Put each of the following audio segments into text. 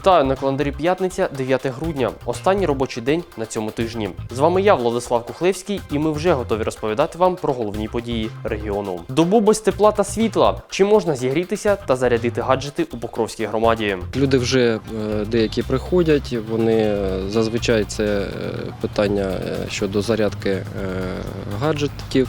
Вітаю на календарі п'ятниця, 9 грудня. Останній робочий день на цьому тижні. З вами я, Владислав Кухлевський, і ми вже готові розповідати вам про головні події регіону. Добу без тепла та світла. Чи можна зігрітися та зарядити гаджети у Покровській громаді? Люди вже е, деякі приходять, вони е, зазвичай це е, питання щодо зарядки гаджетів,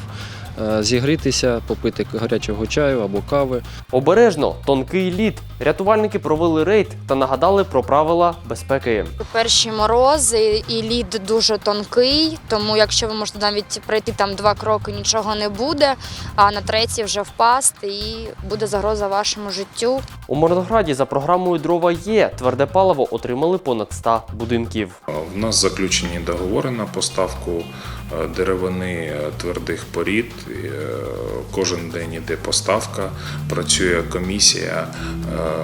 зігрітися, попити гарячого чаю або кави. Обережно, тонкий лід. Рятувальники провели рейд та нагадали про правила безпеки. Перші морози і лід дуже тонкий, тому якщо ви можете навіть пройти там два кроки, нічого не буде, а на третій вже впасти і буде загроза вашому життю. У Мирнограді за програмою дрова є тверде паливо отримали понад 100 будинків. У нас заключені договори на поставку е, деревини е, твердих порід. Е, Кожен день іде поставка, працює комісія,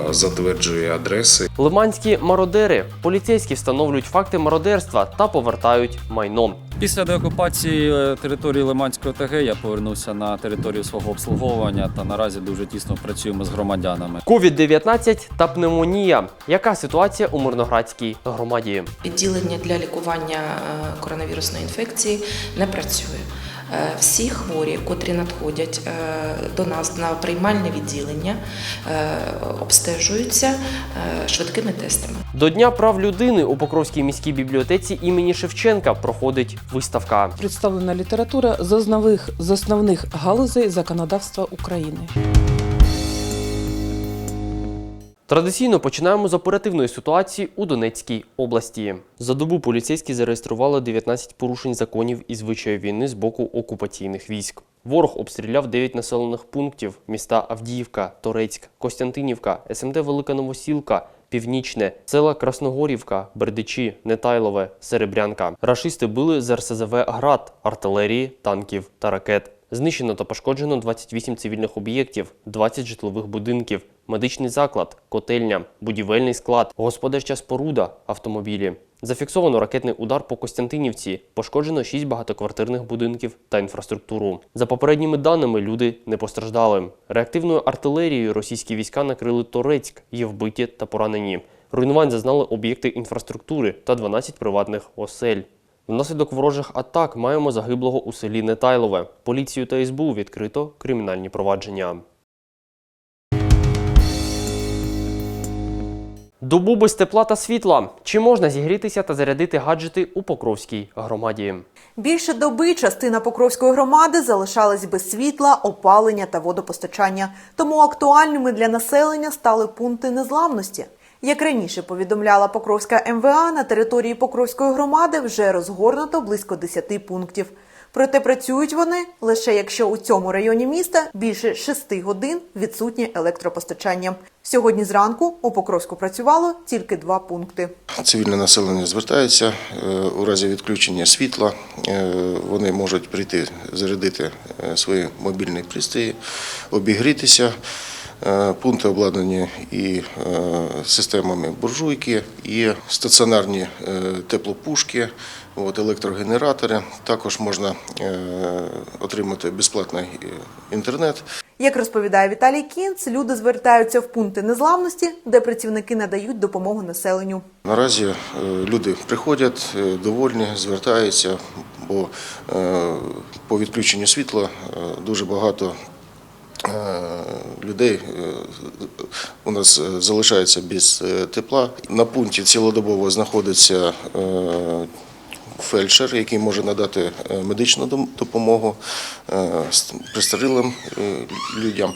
е, затверджує адреси. Лиманські мародери. Поліцейські встановлюють факти мародерства та повертають майно. Після деокупації е, території Лиманської ОТГ я повернувся на територію свого обслуговування та наразі дуже тісно працюємо з громадянами. COVID-19 та пневмонія. Яка ситуація у Мирноградській громаді? Відділення для лікування е, коронавірусної інфекції не працює. Е, Всі хворі, котрі надходять е, до нас на приймальне відділення, е, обстежуються швидкими тестами. До Дня прав людини у Покровській міській бібліотеці імені Шевченка проходить виставка. Представлена література з основних, з основних галузей законодавства України. Традиційно починаємо з оперативної ситуації у Донецькій області. За добу поліцейські зареєстрували 19 порушень законів і звичаїв війни з боку окупаційних військ. Ворог обстріляв 9 населених пунктів: міста Авдіївка, Торецьк, Костянтинівка, СМТ Велика Новосілка. Північне, села Красногорівка, Бердичі, Нетайлове, Серебрянка. Рашисти били з РСЗВ град, артилерії, танків та ракет. Знищено та пошкоджено 28 цивільних об'єктів, 20 житлових будинків, медичний заклад, котельня, будівельний склад, господарча споруда, автомобілі. Зафіксовано ракетний удар по Костянтинівці, пошкоджено 6 багатоквартирних будинків та інфраструктуру. За попередніми даними, люди не постраждали. Реактивною артилерією російські війська накрили Торецьк, є вбиті та поранені. Руйнувань зазнали об'єкти інфраструктури та 12 приватних осель. Внаслідок ворожих атак маємо загиблого у селі Нетайлове. Поліцію та СБУ відкрито кримінальні провадження. Добу без тепла та світла. Чи можна зігрітися та зарядити гаджети у Покровській громаді? Більше доби частина Покровської громади залишалась без світла, опалення та водопостачання. Тому актуальними для населення стали пункти незламності. Як раніше повідомляла Покровська МВА, на території Покровської громади вже розгорнуто близько 10 пунктів. Проте працюють вони лише якщо у цьому районі міста більше 6 годин відсутнє електропостачання. Сьогодні зранку у Покровську працювало тільки два пункти. Цивільне населення звертається е, у разі відключення світла. е, Вони можуть прийти зарядити е, свої мобільні пристрої, обігрітися. Е, Пункти обладнані і е, системами буржуйки, і стаціонарні е, теплопушки, електрогенератори. Також можна отримати безплатний інтернет. Як розповідає Віталій Кінц, люди звертаються в пункти незламності, де працівники надають допомогу населенню. Наразі люди приходять, довольні, звертаються, бо по відключенню світла дуже багато людей е, у нас е, залишається без е, тепла. На пункті цілодобово знаходиться е, фельдшер, який може надати е, медичну допомогу е, е, людям,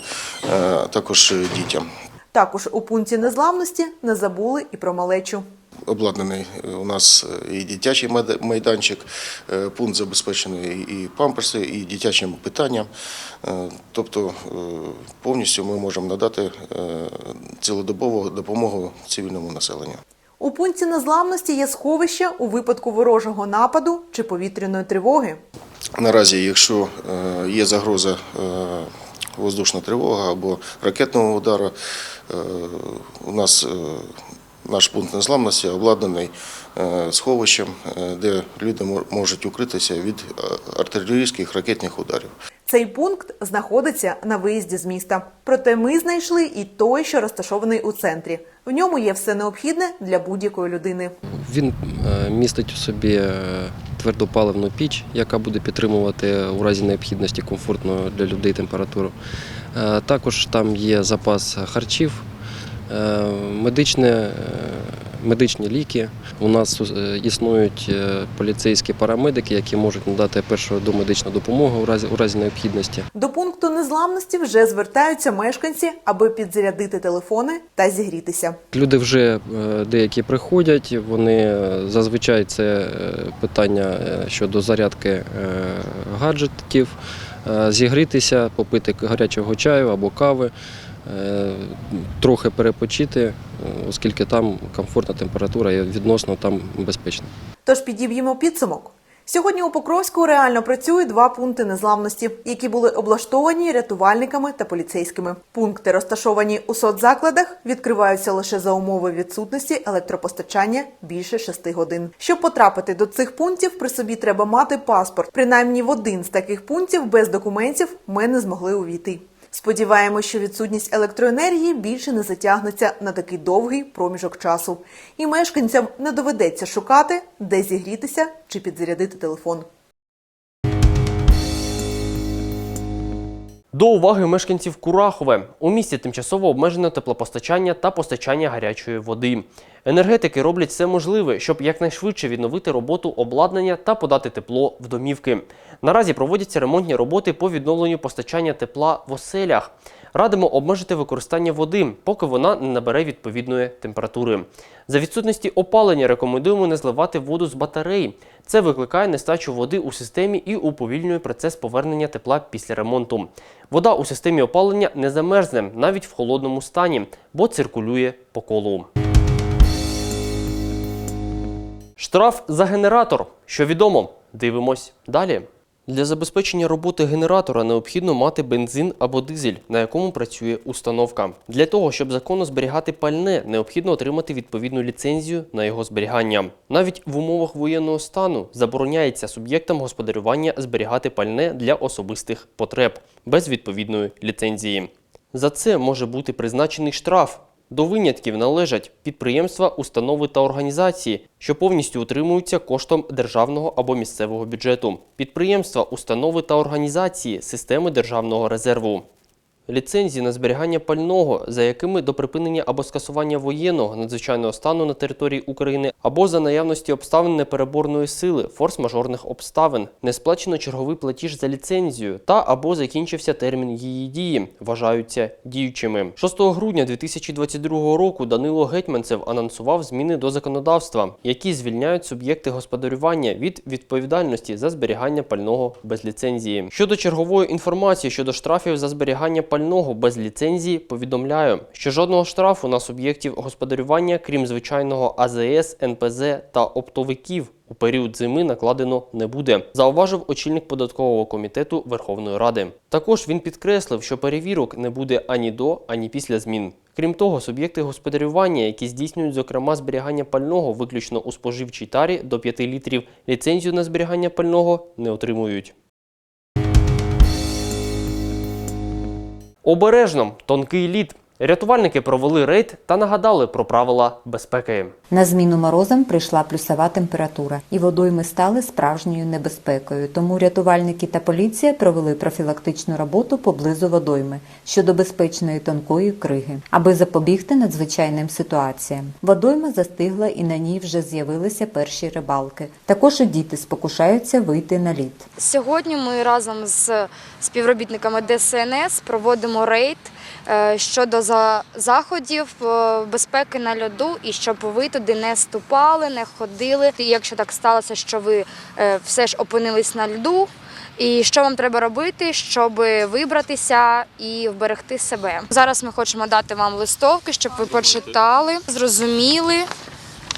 е, також е, дітям. Також у пункті незламності не забули і про малечу. Обладнаний е, у нас е, і дитячий майда- майданчик, е, пункт забезпечений і памперси, і дитячим питанням. Тобто повністю ми можемо надати цілодобову допомогу цивільному населенню. У пункті незламності є сховище у випадку ворожого нападу чи повітряної тривоги. Наразі, якщо є загроза воздушна тривога або ракетного удару, у нас наш пункт незламності обладнаний е, сховищем, е, де люди можуть укритися від е, артилерійських ракетних ударів. Цей пункт знаходиться на виїзді з міста. Проте ми знайшли і той, що розташований у центрі. В ньому є все необхідне для будь-якої людини. Він містить у собі твердопаливну піч, яка буде підтримувати у разі необхідності комфортну для людей температуру. Також там є запас харчів, медичне, е, медичні ліки. У нас е, існують е, поліцейські парамедики, які можуть надати першу домедичну допомогу у разі, у разі необхідності. До пункту незламності вже звертаються мешканці, аби підзарядити телефони та зігрітися. Люди вже е, деякі приходять, вони е, зазвичай це е, питання е, щодо зарядки е, гаджетів, е, зігрітися, попити гарячого чаю або кави, е, трохи перепочити, е, оскільки там комфортна температура і відносно там безпечно. Тож підіб'ємо підсумок. Сьогодні у Покровську реально працюють два пункти незламності, які були облаштовані рятувальниками та поліцейськими. Пункти, розташовані у соцзакладах, відкриваються лише за умови відсутності електропостачання більше 6 годин. Щоб потрапити до цих пунктів, при собі треба мати паспорт. Принаймні в один з таких пунктів без документів ми не змогли увійти. Сподіваємось, що відсутність електроенергії більше не затягнеться на такий довгий проміжок часу, і мешканцям не доведеться шукати, де зігрітися чи підзарядити телефон. До уваги мешканців Курахове. У місті тимчасово обмежено теплопостачання та постачання гарячої води. Енергетики роблять все можливе, щоб якнайшвидше відновити роботу обладнання та подати тепло в домівки. Наразі проводяться ремонтні роботи по відновленню постачання тепла в оселях. Радимо обмежити використання води, поки вона не набере відповідної температури. За відсутності опалення рекомендуємо не зливати воду з батарей. Це викликає нестачу води у системі і уповільнює процес повернення тепла після ремонту. Вода у системі опалення не замерзне навіть в холодному стані, бо циркулює по колу. Штраф за генератор. Що відомо? Дивимось далі. Для забезпечення роботи генератора необхідно мати бензин або дизель, на якому працює установка. Для того, щоб законно зберігати пальне, необхідно отримати відповідну ліцензію на його зберігання. Навіть в умовах воєнного стану забороняється суб'єктам господарювання зберігати пальне для особистих потреб без відповідної ліцензії. За це може бути призначений штраф. До винятків належать підприємства, установи та організації, що повністю утримуються коштом державного або місцевого бюджету, підприємства, установи та організації системи державного резерву. Ліцензії на зберігання пального, за якими до припинення або скасування воєнного надзвичайного стану на території України або за наявності обставин непереборної сили, форс-мажорних обставин, не сплачено черговий платіж за ліцензію та або закінчився термін її дії, вважаються діючими. 6 грудня 2022 року Данило Гетьманцев анонсував зміни до законодавства, які звільняють суб'єкти господарювання від відповідальності за зберігання пального без ліцензії. Щодо чергової інформації щодо штрафів за зберігання пального без ліцензії, повідомляю, що жодного штрафу на суб'єктів господарювання, крім звичайного АЗС, НПЗ та оптовиків. У період зими накладено не буде, зауважив очільник податкового комітету Верховної Ради. Також він підкреслив, що перевірок не буде ані до, ані після змін. Крім того, суб'єкти господарювання, які здійснюють зокрема зберігання пального виключно у споживчій тарі до 5 літрів, ліцензію на зберігання пального не отримують. Обережно тонкий лід. Рятувальники провели рейд та нагадали про правила безпеки. На зміну морозам прийшла плюсова температура, і водойми стали справжньою небезпекою. Тому рятувальники та поліція провели профілактичну роботу поблизу водойми щодо безпечної тонкої криги, аби запобігти надзвичайним ситуаціям. Водойма застигла і на ній вже з'явилися перші рибалки. Також і діти спокушаються вийти на лід. Сьогодні ми разом з співробітниками ДСНС проводимо рейд щодо за- заходів е, безпеки на льоду і щоб ви туди не ступали, не ходили. І якщо так сталося, що ви е, все ж опинились на льду. І що вам треба робити, щоб вибратися і вберегти себе? Зараз ми хочемо дати вам листовки, щоб ви почитали, зрозуміли.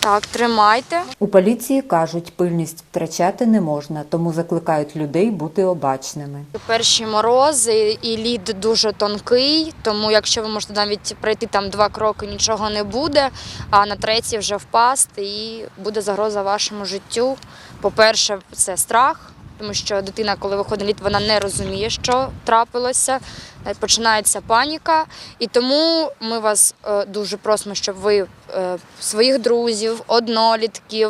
Так, тримайте. У поліції кажуть, пильність втрачати не можна, тому закликають людей бути обачними. Перші морози і лід дуже тонкий, тому якщо ви можете навіть пройти там два кроки, нічого не буде, а на третій вже впасти і буде загроза вашому життю. По-перше, це страх. Тому що дитина, коли виходить на лід, вона не розуміє, що трапилося. Е, Починається паніка, і тому ми вас е, дуже просимо, щоб ви е, своїх друзів, однолітків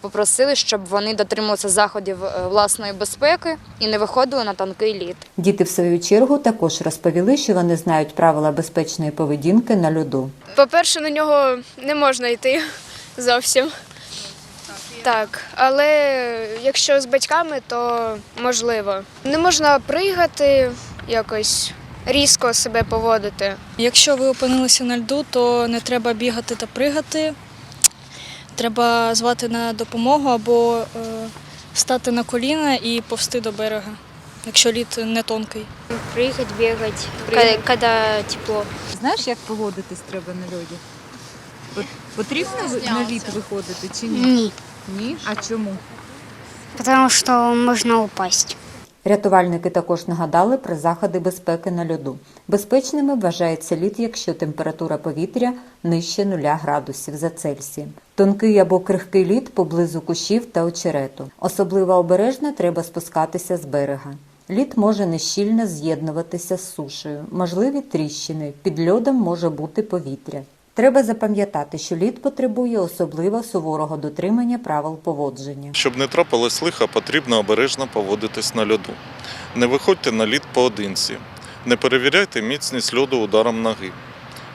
попросили, щоб вони дотримувалися заходів власної безпеки і не виходили на тонкий лід. Діти, в свою чергу, також розповіли, що вони знають правила безпечної поведінки на льоду. По-перше, на нього не можна йти зовсім. Так, але якщо з батьками, то можливо. Не можна пригати, якось різко себе поводити. Якщо ви опинилися на льду, то не треба бігати та пригати. Треба звати на допомогу або е, стати на коліна і повсти до берега, якщо лід не тонкий. Пригати, бігати, Пригать. коли тепло. Знаєш, як поводитись треба на льоді? Потрібно на лід виходити чи ні? Ні, Ні? А чому? тому що можна упасти. Рятувальники також нагадали про заходи безпеки на льоду. Безпечними вважається лід, якщо температура повітря нижче 0 градусів за Цельсієм. Тонкий або крихкий лід поблизу кущів та очерету. Особливо обережно треба спускатися з берега. Лід може нещільно з'єднуватися з сушею, можливі тріщини, під льодом може бути повітря. Треба запам'ятати, що лід потребує особливо суворого дотримання правил поводження. Щоб не трапилось лиха, потрібно обережно поводитись на льоду. Не виходьте на лід поодинці. Не перевіряйте міцність льоду ударом ноги.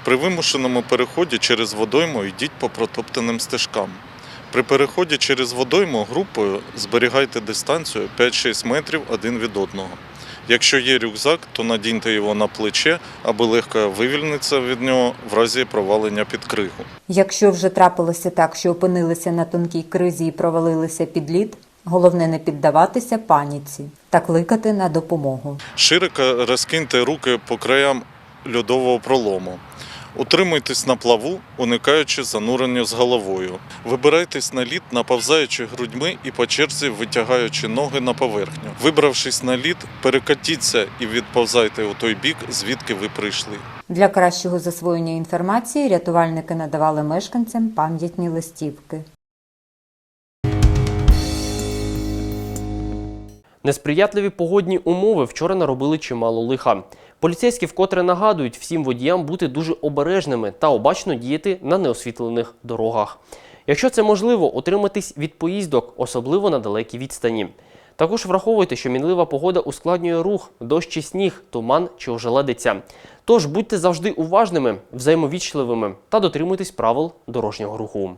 При вимушеному переході через водойму йдіть по протоптаним стежкам. При переході через водойму групою зберігайте дистанцію 5-6 метрів один від одного. Якщо є рюкзак, то надіньте його на плече, аби легко вивільнитися від нього в разі провалення під кригу. Якщо вже трапилося так, що опинилися на тонкій кризі і провалилися під лід, головне не піддаватися паніці та кликати на допомогу. Широко розкиньте руки по краям льодового пролому. Утримуйтесь на плаву, уникаючи занурення з головою. Вибирайтесь на лід, наповзаючи грудьми і по черзі витягаючи ноги на поверхню. Вибравшись на лід, перекатіться і відповзайте у той бік, звідки ви прийшли. Для кращого засвоєння інформації рятувальники надавали мешканцям пам'ятні листівки. Несприятливі погодні умови вчора наробили чимало лиха. Поліцейські вкотре нагадують всім водіям бути дуже обережними та обачно діяти на неосвітлених дорогах. Якщо це можливо, утриматись від поїздок, особливо на далекій відстані. Також враховуйте, що мінлива погода ускладнює рух, дощ чи сніг, туман чи ожеледиця. Тож будьте завжди уважними, взаємовічливими та дотримуйтесь правил дорожнього руху.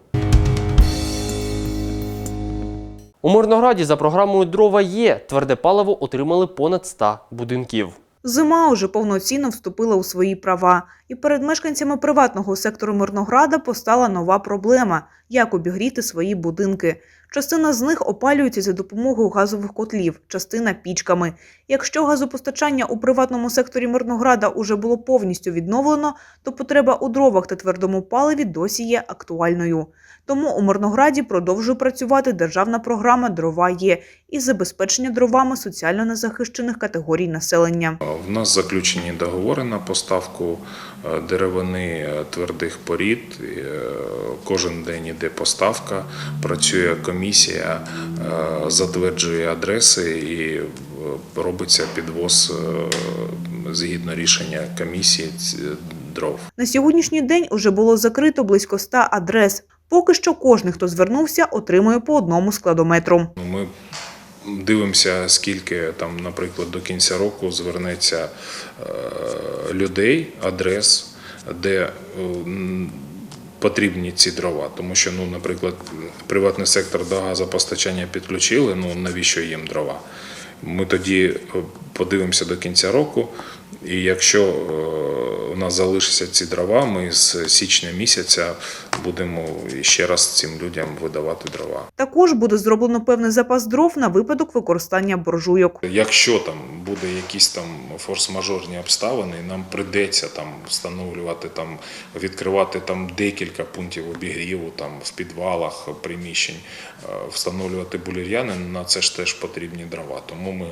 У Мирнограді за програмою Дрова є тверде паливо отримали понад 100 будинків. Зима уже повноцінно вступила у свої права, і перед мешканцями приватного сектору Мирнограда постала нова проблема як обігріти свої будинки. Частина з них опалюється за допомогою газових котлів, частина пічками. Якщо газопостачання у приватному секторі Мирнограда уже було повністю відновлено, то потреба у дровах та твердому паливі досі є актуальною. Тому у Мирнограді продовжує працювати державна програма Дрова є із забезпечення дровами соціально незахищених категорій населення. В нас заключені договори на поставку деревини е, твердих порід. Е, Кожен день іде поставка, працює комісія, е, затверджує адреси і е, робиться підвоз е, згідно рішення комісії дров. На сьогоднішній день уже було закрито близько 100 адрес. Поки що кожен, хто звернувся, отримує по одному складометру. Ну, Ми дивимося, скільки там, наприклад, до кінця року звернеться е, людей, адрес, де е, потрібні ці дрова. Тому що, ну, наприклад, приватний сектор до газопостачання підключили, ну навіщо їм дрова? Ми тоді е, подивимося до кінця року, і якщо у нас залишаться ці дрова, ми з січня місяця будемо ще раз цим людям видавати дрова. Також буде зроблено певний запас дров на випадок використання буржуйок. Якщо там буде якісь там форс-мажорні обставини, і нам прийдеться там встановлювати там, відкривати там декілька пунктів обігріву там в підвалах приміщень, е, встановлювати булір'яни, на це ж теж потрібні дрова. Тому ми,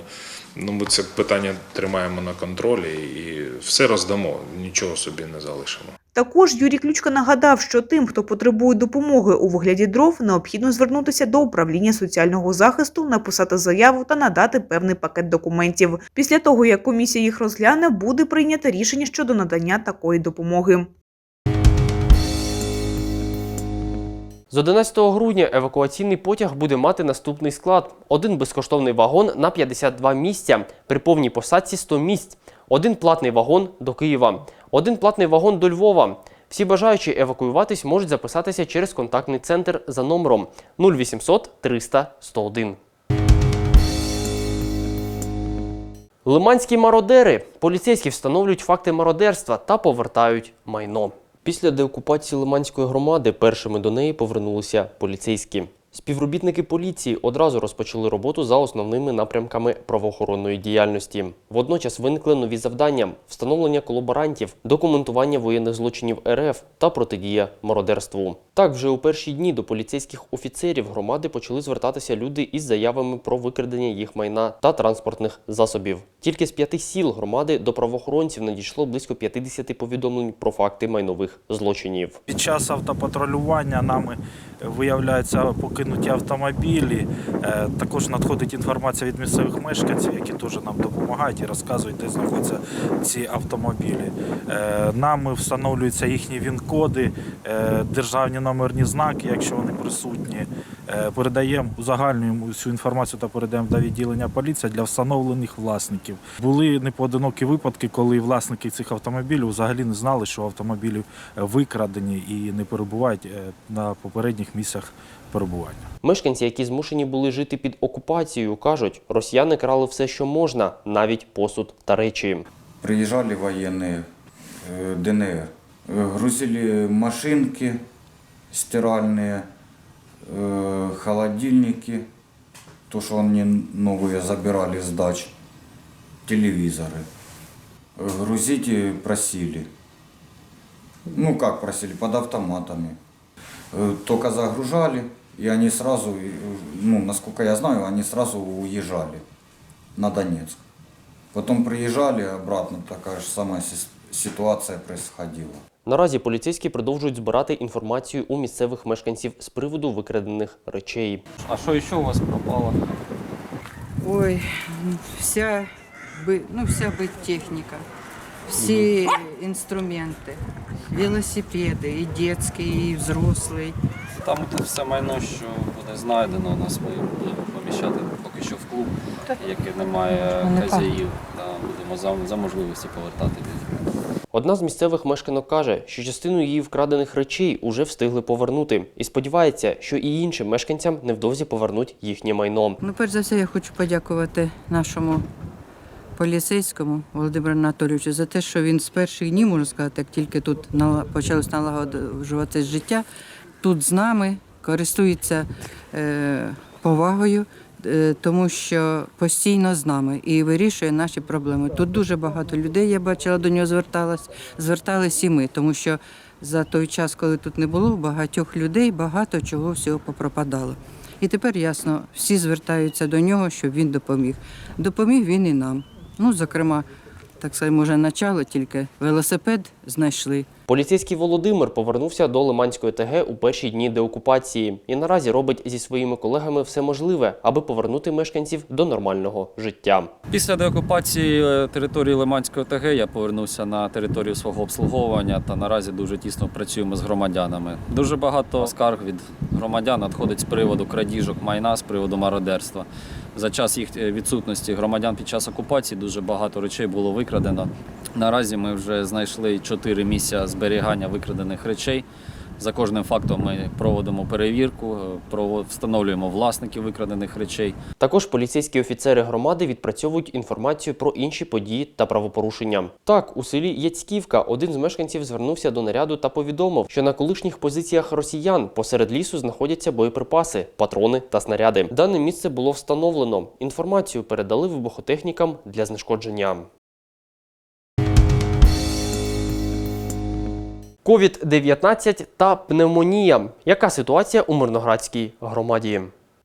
ну, ми це питання тримаємо на контролі і все роздамо, нічого собі не залишимо. Також Юрій Ключка нагадав, що тим, хто потребує допомоги у вигляді дров, необхідно звернутися до управління соціального захисту, написати заяву та надати певний пакет документів. Після того, як комісія їх розгляне, буде прийнято рішення щодо надання такої допомоги. З 11 грудня евакуаційний потяг буде мати наступний склад: один безкоштовний вагон на 52 місця, при повній посадці 100 місць, один платний вагон до Києва, один платний вагон до Львова. Всі бажаючі евакуюватись можуть записатися через контактний центр за номером 0800 300 101. Лиманські мародери. Поліцейські встановлюють факти мародерства та повертають майно. Після деокупації Лиманської громади першими до неї повернулися поліцейські. Співробітники поліції одразу розпочали роботу за основними напрямками правоохоронної діяльності. Водночас виникли нові завдання: встановлення колаборантів, документування воєнних злочинів РФ та протидія мародерству. Так, вже у перші дні до поліцейських офіцерів громади почали звертатися люди із заявами про викрадення їх майна та транспортних засобів. Тільки з п'яти сіл громади до правоохоронців надійшло близько 50 повідомлень про факти майнових злочинів. Під час автопатрулювання нами виявляються покинуті автомобілі. Е, Також надходить інформація від місцевих мешканців, які теж нам допомагають і розказують, де знаходяться ці автомобілі. Е, Нами встановлюються їхні він-коди, е, державні номерні знаки, якщо вони присутні. Передаємо, узагальнюємо всю інформацію та передаємо до відділення поліції для встановлених власників. Були непоодинокі випадки, коли власники цих автомобілів взагалі не знали, що автомобілі викрадені і не перебувають на попередніх місцях перебування. Мешканці, які змушені були жити під окупацією, кажуть, росіяни крали все, що можна, навіть посуд та речі. Приезжали военные э, ДНР, э, грузили машинки стиральные, э, холодильники, то, что они новые забирали с дач, телевизоры. Э, Грузить и просили. Ну, как просили, под автоматами. Э, Только загружали, и они сразу, ну, насколько я знаю, они сразу уезжали на Донецк. Потом приезжали обратно, такая же самая сис- ситуация происходила. Наразі поліцейські продовжують збирати інформацію у місцевих мешканців з приводу викрадених речей. А що ще у вас пропало? Ой, вся, бы- ну, вся техніка, всі інструменти, велосипеди, і дитячі, і взрослий. Там от все майно, що буде знайдено, у нас ми будемо поміщати поки що в клуб, який не має Ну, хазяїв. Да, будемо за, за можливості повертати. Одна з місцевих мешканок каже, що частину її вкрадених речей уже встигли повернути, і сподівається, що і іншим мешканцям невдовзі повернуть їхнє майно. Ну, перш за все, я хочу подякувати нашому поліцейському Володимиру Анатолійовичу за те, що він з перших днів, можна сказати, як тільки тут почалось налагоджуватися життя, тут з нами користується е, повагою, е, тому що постійно з нами і вирішує наші проблеми. Тут дуже багато людей, я бачила, до нього зверталась, звертались і ми, тому що за той час, коли тут не було, багатьох людей багато чого всього попропадало. І тепер ясно, всі звертаються до нього, щоб він допоміг. Допоміг він і нам. Ну, зокрема, так сказати, може, начало тільки велосипед знайшли. Поліцейський Володимир повернувся до Лиманської ТГ у перші дні деокупації і наразі робить зі своїми колегами все можливе, аби повернути мешканців до нормального життя. Після деокупації е, території Лиманської ОТГ я повернувся на територію свого обслуговування та наразі дуже тісно працюємо з громадянами. Дуже багато скарг від громадян надходить з приводу крадіжок майна, з приводу мародерства. За час їх е, відсутності громадян під час окупації дуже багато речей було викрадено. Наразі ми вже знайшли чотири місця зберігання викрадених речей. За кожним фактом ми проводимо перевірку, е, встановлюємо власників викрадених речей. Також поліцейські офіцери громади відпрацьовують інформацію про інші події та правопорушення. Так, у селі Яцьківка один з мешканців звернувся до наряду та повідомив, що на колишніх позиціях росіян посеред лісу знаходяться боєприпаси, патрони та снаряди. Дане місце було встановлено. Інформацію передали вибухотехнікам для знешкодження. COVID-19 та пневмонія. Яка ситуація у Мирноградській громаді?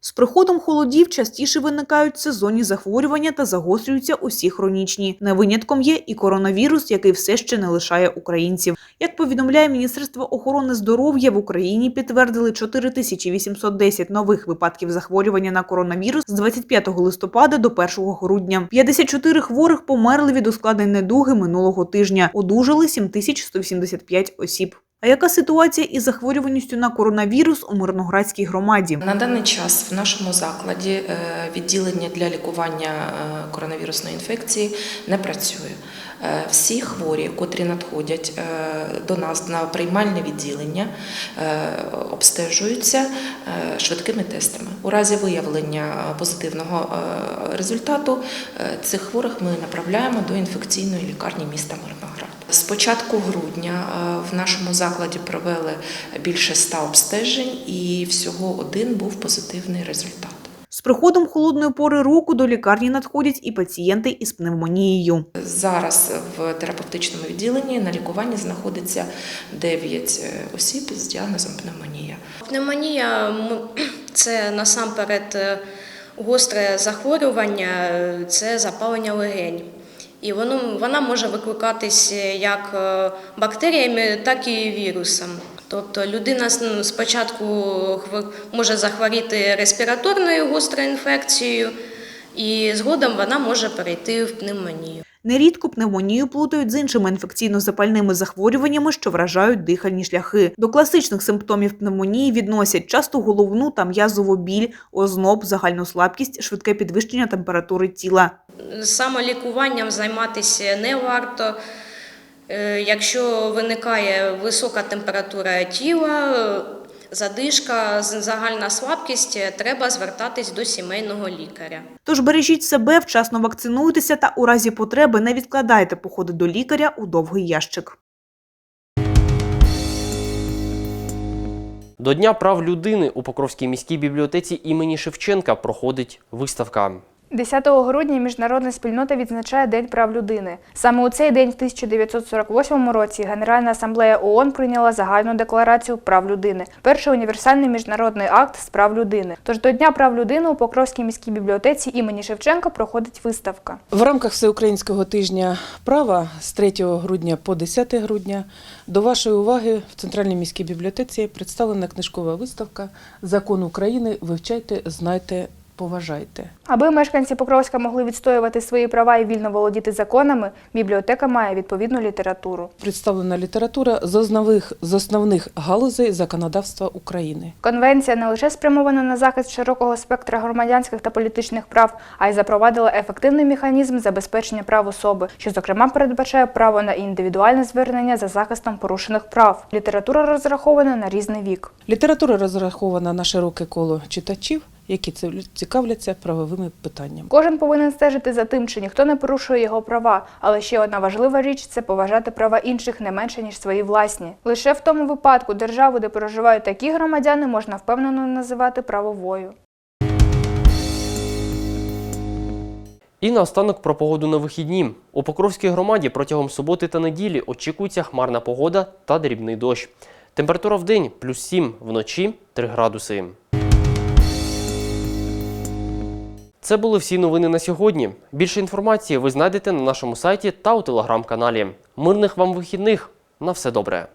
З приходом холодів частіше виникають сезонні захворювання та загострюються усі хронічні. Не винятком є і коронавірус, який все ще не лишає українців. Як повідомляє Міністерство охорони здоров'я, в Україні підтвердили 4810 нових випадків захворювання на коронавірус з 25 листопада до 1 грудня. 54 хворих померли від ускладнень недуги минулого тижня. Одужали 7185 осіб. А яка ситуація із захворюваністю на коронавірус у Мирноградській громаді? На даний час в нашому закладі е, відділення для лікування е, коронавірусної інфекції не працює. Е, Всі хворі, котрі надходять до нас на приймальне відділення, обстежуються швидкими тестами. У разі виявлення позитивного результату цих хворих ми направляємо до інфекційної лікарні міста Мирноград. З початку грудня е, в нашому закладі провели більше ста обстежень, і всього один був позитивний результат. З приходом холодної пори року до лікарні надходять і пацієнти із пневмонією. Зараз в терапевтичному відділенні на лікуванні знаходиться 9 осіб з діагнозом пневмонія. Пневмонія це насамперед е, гостре захворювання, е, це запалення легень. І воно, вона може викликатись як е, бактеріями, так і вірусом. Тобто людина спочатку хво- може захворіти респіраторною гострою інфекцією, і згодом вона може перейти в пневмонію. Нерідко пневмонію плутають з іншими інфекційно-запальними захворюваннями, що вражають дихальні шляхи. До класичних симптомів пневмонії відносять часто головну та м'язову біль, озноб, загальну слабкість, швидке підвищення температури тіла. Самолікуванням займатися не варто. Е, Якщо виникає висока температура тіла, задишка, загальна слабкість, е, треба звертатись до сімейного лікаря. Тож бережіть себе, вчасно вакцинуйтеся та у разі потреби не відкладайте походи до лікаря у довгий ящик. До Дня прав людини у Покровській міській бібліотеці імені Шевченка проходить виставка. 10 грудня міжнародна спільнота відзначає День прав людини. Саме у цей день, в 1948 році, Генеральна асамблея ООН прийняла загальну декларацію прав людини, перший універсальний міжнародний акт з прав людини. Тож до Дня прав людини у Покровській міській бібліотеці імені Шевченка проходить виставка. В рамках Всеукраїнського тижня права з 3 грудня по 10 грудня до вашої уваги в Центральній міській бібліотеці представлена книжкова виставка Закон України Вивчайте, знайте, поважайте. Аби мешканці Покровська могли відстоювати свої права і вільно володіти законами, бібліотека має відповідну літературу. Представлена література з основних, з основних галузей законодавства України. Конвенція не лише спрямована на захист широкого спектра громадянських та політичних прав, а й запровадила ефективний механізм забезпечення прав особи, що зокрема передбачає право на індивідуальне звернення за захистом порушених прав. Література розрахована на різний вік. Література розрахована на широке коло читачів, які цікавляться правовими питаннями. Кожен повинен стежити за тим, чи ніхто не порушує його права. Але ще одна важлива річ це поважати права інших не менше ніж свої власні. Лише в тому випадку державу, де проживають такі громадяни, можна впевнено називати правовою. І наостанок про погоду на вихідні. У Покровській громаді протягом суботи та неділі очікується хмарна погода та дрібний дощ. Температура в день плюс 7, вночі 3 градуси. Це були всі новини на сьогодні. Більше інформації ви знайдете на нашому сайті та у телеграм-каналі. Мирних вам вихідних! На все добре!